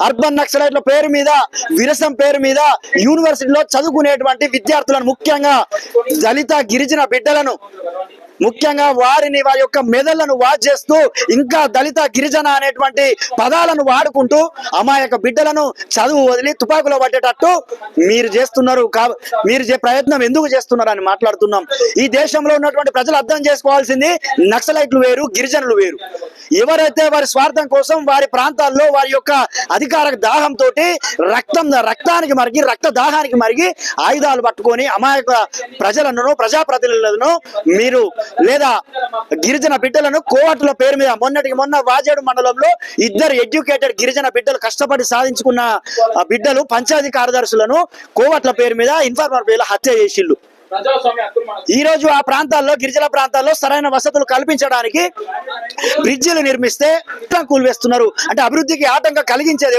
Urban నక్సలైట్ల పేరు మీద విరసం పేరు మీద యూనివర్సిటీలో చదువుకునేటువంటి విద్యార్థులను ముఖ్యంగా దళిత గిరిజన బిడ్డలను ముఖ్యంగా వారిని వారి యొక్క మెదళ్ళను వాచేస్తూ చేస్తూ ఇంకా దళిత గిరిజన అనేటువంటి పదాలను వాడుకుంటూ అమాయక బిడ్డలను చదువు వదిలి తుపాకులో పట్టేటట్టు మీరు చేస్తున్నారు కా- మీరు ప్రయత్నం ఎందుకు చేస్తున్నారు అని మాట్లాడుతున్నాం. ఈ దేశంలో ఉన్నటువంటి ప్రజలు అర్థం చేసుకోవాల్సింది నక్సలైట్లు వేరు గిరిజనులు వేరు. ఎవరైతే వారి స్వార్థం కోసం వారి ప్రాంతాల్లో వారి యొక్క అధికార దాహంతో రక్తం రక్తానికి మరిగి రక్త దాహానికి మరిగి ఆయుధాలు పట్టుకొని అమాయక ప్రజలను ప్రజాప్రతినిధులను మీరు లేదా గిరిజన బిడ్డలను కోవట్ల పేరు మీద మొన్నటికి మొన్న వాజేడు మండలంలో ఇద్దరు ఎడ్యుకేటెడ్ గిరిజన బిడ్డలు కష్టపడి సాధించుకున్న ఆ బిడ్డలు పంచాయతీ కార్యదర్శులను కోవట్ల పేరు మీద ఇన్ఫార్మర్ పేరు హత్య చేసిళ్ళు. ఈ రోజు ఆ ప్రాంతాల్లో గిరిజన ప్రాంతాల్లో సరైన వసతులు కల్పించడానికి బ్రిడ్జిలు నిర్మిస్తే కూల్వేస్తున్నారు. అంటే అభివృద్ధికి ఆటంకం కలిగించేది